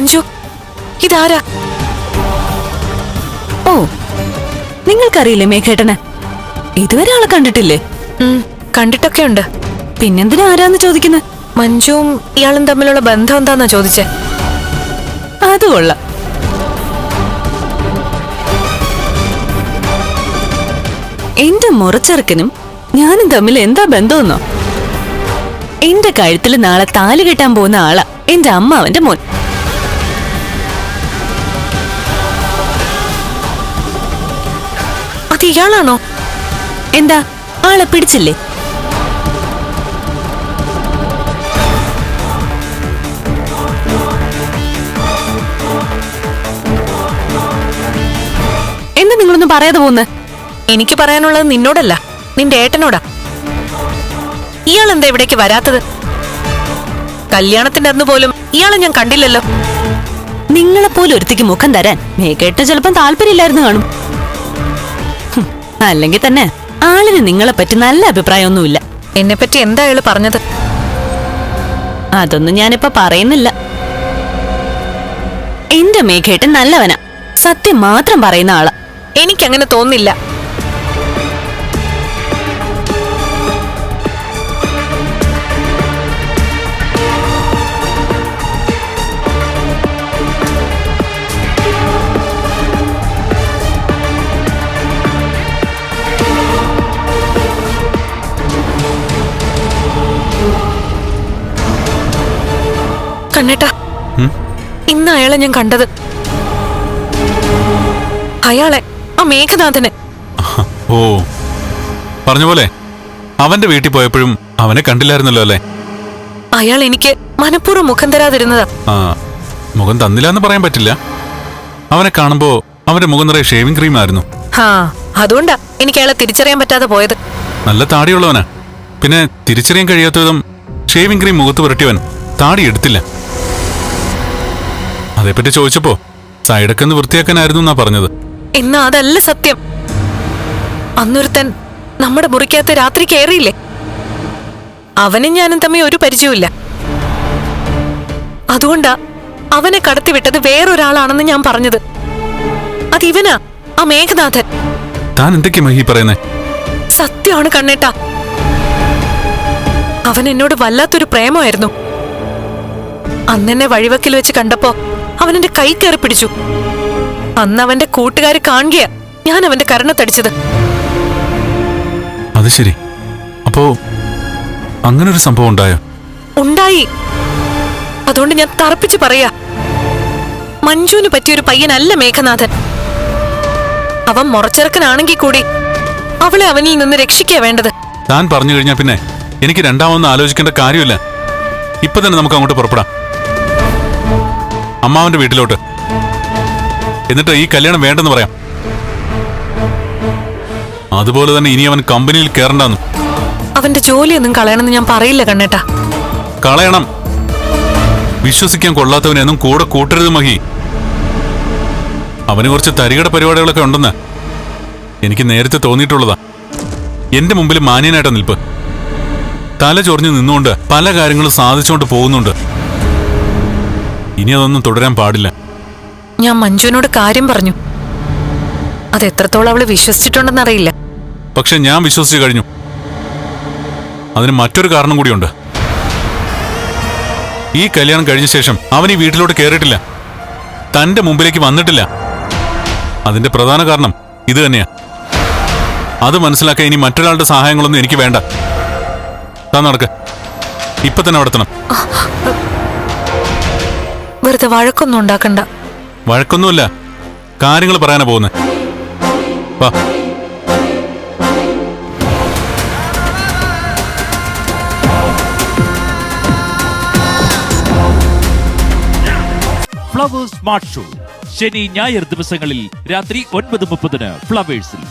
മഞ്ജു ഇതാരാ? ഓ നിങ്ങൾക്കറിയില്ലേ മേഘേട്ടനെ? ഇതുവരെ ആളെ കണ്ടിട്ടില്ലേ? കണ്ടിട്ടൊക്കെ ഉണ്ട് പിന്നെന്തിനാ ആരാന്ന് ചോദിക്കുന്നത് മഞ്ജുവും ഇയാളും തമ്മിലുള്ള ബന്ധം എന്താന്നാ ചോദിച്ചേ? അത് കൊള്ളാം. എന്റെ മുറച്ചെറുക്കനും ഞാനും തമ്മിൽ എന്താ ബന്ധമെന്നോ? എന്റെ കഴുത്തിൽ നാളെ താലി കെട്ടാൻ പോകുന്ന ആളാ എന്റെ അമ്മാവന്റെ മോൻ. അത് ഇയാളാണോ? എന്താ ആളെ പിടിച്ചില്ലേ? എന്താ നിങ്ങളൊന്നും പറയാതെ പോകുന്നത് എനിക്ക് പറയാനുള്ളത് നിന്നോടല്ല നിന്റെ ഏട്ടനോടാ. ഇയാൾ എന്താ ഇവിടേക്ക് വരാത്തത്? കല്യാണത്തിന്റെ അന്ന് പോലും ഇയാളെ ഞാൻ കണ്ടില്ലല്ലോ. നിങ്ങളെപ്പോലെ ഒരുത്തിക്ക് മുഖം തരാൻ മേക്കേട്ട് ചിലപ്പം താല്പര്യമില്ലായിരുന്നു കാണും. അല്ലെങ്കിൽ തന്നെ ആളിന് നിങ്ങളെ പറ്റി നല്ല അഭിപ്രായമൊന്നുമില്ല. എന്നെ പറ്റി എന്താ അയാൾ പറഞ്ഞത്? അതൊന്നും ഞാനിപ്പോ പറയുന്നില്ല. എന്റെ മേഘേട്ടൻ നല്ലവനാ. സത്യം മാത്രം പറയുന്ന ആളാ. എനിക്കങ്ങനെ തോന്നില്ല. കണ്ണേട്ടാ. ഇന്ന് അയാളെ ഞാൻ കണ്ടത്. അയാളെ ആ മേഘനാഥനെ. ഓ. പറഞ്ഞ പോലെ അവന്റെ വീട്ടിൽ പോയപ്പോഴും അവനെ കണ്ടില്ലായിരുന്നല്ലോ അല്ലേ? അയാൾ എനിക്ക് മനഃപൂർവം മുഖം തരാതിരുന്നതാ. ആ മുഖം തന്നില്ല എന്ന് പറയാൻ പറ്റില്ല. അവനെ കാണുമ്പോ അവന്റെ മുഖം നിറയെ ഷേവിംഗ് ക്രീം ആയിരുന്നു. ഹാ അതുകൊണ്ടാ എനിക്ക് അയാളെ തിരിച്ചറിയാൻ പറ്റാതെ പോയത്. നല്ല താടിയുള്ളവനാ. പിന്നെ തിരിച്ചറിയാൻ കഴിയാത്ത വിധം ഷേവിംഗ് ക്രീം മുഖത്ത് പുരട്ടിയവൻ താടി എടുത്തില്ല. അതേപ്പറ്റി ചോദിച്ചപ്പോ സൈഡൊക്കെ ഒന്ന് വൃത്തിയാക്കാനായിരുന്നു എന്നാ പറഞ്ഞത്. എന്നാ അതല്ല സത്യം. അന്നൊരുത്തൻ നമ്മുടെ മുറിക്കകത്ത് രാത്രി കയറിയില്ലേ അവനും ഞാനും തമ്മിൽ ഒരു പരിചയമില്ല അതുകൊണ്ടാ അവനെ കടത്തിവിട്ടത് വേറൊരാളാണെന്ന് ഞാൻ പറഞ്ഞത്. ഇവനാ ആ മേഘനാഥൻ. താൻ എന്തൊക്കെയാ മഹി പറയുന്നേ? സത്യമാണ് കണ്ണേട്ടാ. അവൻ എന്നോട് വല്ലാത്തൊരു പ്രേമമായിരുന്നു. അന്നെന്നെ വഴിവക്കിൽ വെച്ച് കണ്ടപ്പോ അവൻ എന്റെ കൈ കയറി പിടിച്ചു. അന്ന് അവന്റെ കൂട്ടുകാർ കാണുകയാ. ഞാൻ അവന്റെ കരണത്തടിച്ചത് അത് ശരി. അപ്പോ അങ്ങനെ ഒരു സംഭവം ഉണ്ടായോ? ഉണ്ടായി. അതുകൊണ്ട് ഞാൻ തറപ്പിച്ചു പറയാ. മഞ്ജുവിന് പറ്റിയൊരു പയ്യനല്ല മേഘനാഥൻ. അവൻ മുറച്ചെറുക്കനാണെങ്കിൽ കൂടി അവളെ അവനിൽ നിന്ന് രക്ഷിക്കാ വേണ്ടത്. താൻ പറഞ്ഞു കഴിഞ്ഞാൽ പിന്നെ എനിക്ക് രണ്ടാമൊന്നും ആലോചിക്കേണ്ട കാര്യമില്ല. ഇപ്പൊ തന്നെ നമുക്ക് അങ്ങോട്ട് പുറപ്പെടാം. അമ്മാവന്റെ വീട്ടിലോട്ട്. എന്നിട്ട് ഈ കല്യാണം വേണ്ടെന്ന് പറയാം. അതുപോലെ തന്നെ ഇനി അവൻ കമ്പനിയിൽ കയറണ്ടെന്ന് അവന്റെ ജോലിയൊന്നും കളയണമെന്ന് ഞാൻ പറയില്ല കണ്ണേട്ടാ. കളയണം. വിശ്വസിക്കാൻ കൊള്ളാത്തവനെന്നും കൂടെ കൂട്ടരുത് മഹി. അവന് കുറച്ച് തരികട പരിപാടികളൊക്കെ ഉണ്ടെന്ന് എനിക്ക് നേരത്തെ തോന്നിയിട്ടുള്ളതാ. എന്റെ മുമ്പിൽ മാന്യനായിട്ടാ നിൽപ്പ്. തല ചൊറിഞ്ഞു നിന്നുകൊണ്ട് പല കാര്യങ്ങളും സാധിച്ചുകൊണ്ട് പോകുന്നുണ്ട്. ഇനി അതൊന്നും തുടരാൻ പാടില്ല. ഞാൻ മഞ്ജുവിനോട് കാര്യം പറഞ്ഞു. അത് എത്രത്തോളം അവൾ വിശ്വസിച്ചിട്ടുണ്ടെന്നറിയില്ല പക്ഷെ ഞാൻ വിശ്വസിച്ചു കഴിഞ്ഞു. അതിന് മറ്റൊരു കാരണം കൂടിയുണ്ട്. ഈ കല്യാണം കഴിഞ്ഞ ശേഷം അവൻ ഈ വീട്ടിലോട്ട് കയറിയിട്ടില്ല തന്റെ മുമ്പിലേക്ക് വന്നിട്ടില്ല. അതിന്റെ പ്രധാന കാരണം ഇത് തന്നെയാ. അത് മനസ്സിലാക്കാൻ ഇനി മറ്റൊരാളുടെ സഹായങ്ങളൊന്നും എനിക്ക് വേണ്ട. താ നടക്ക്. ഇപ്പൊ തന്നെ അവിടെ എത്തണം വെറുതെ വഴക്കൊന്നും ഉണ്ടാക്കണ്ട. വഴക്കൊന്നുമില്ല. കാര്യങ്ങൾ പറയാനാ പോകുന്നത് വാ. ഫ്ലവേഴ്സ് സ്മാർട്ട് ഷോ ശനി ഞായർ ദിവസങ്ങളിൽ രാത്രി ഒൻപത് മുപ്പതിന് ഫ്ലവേഴ്സിൽ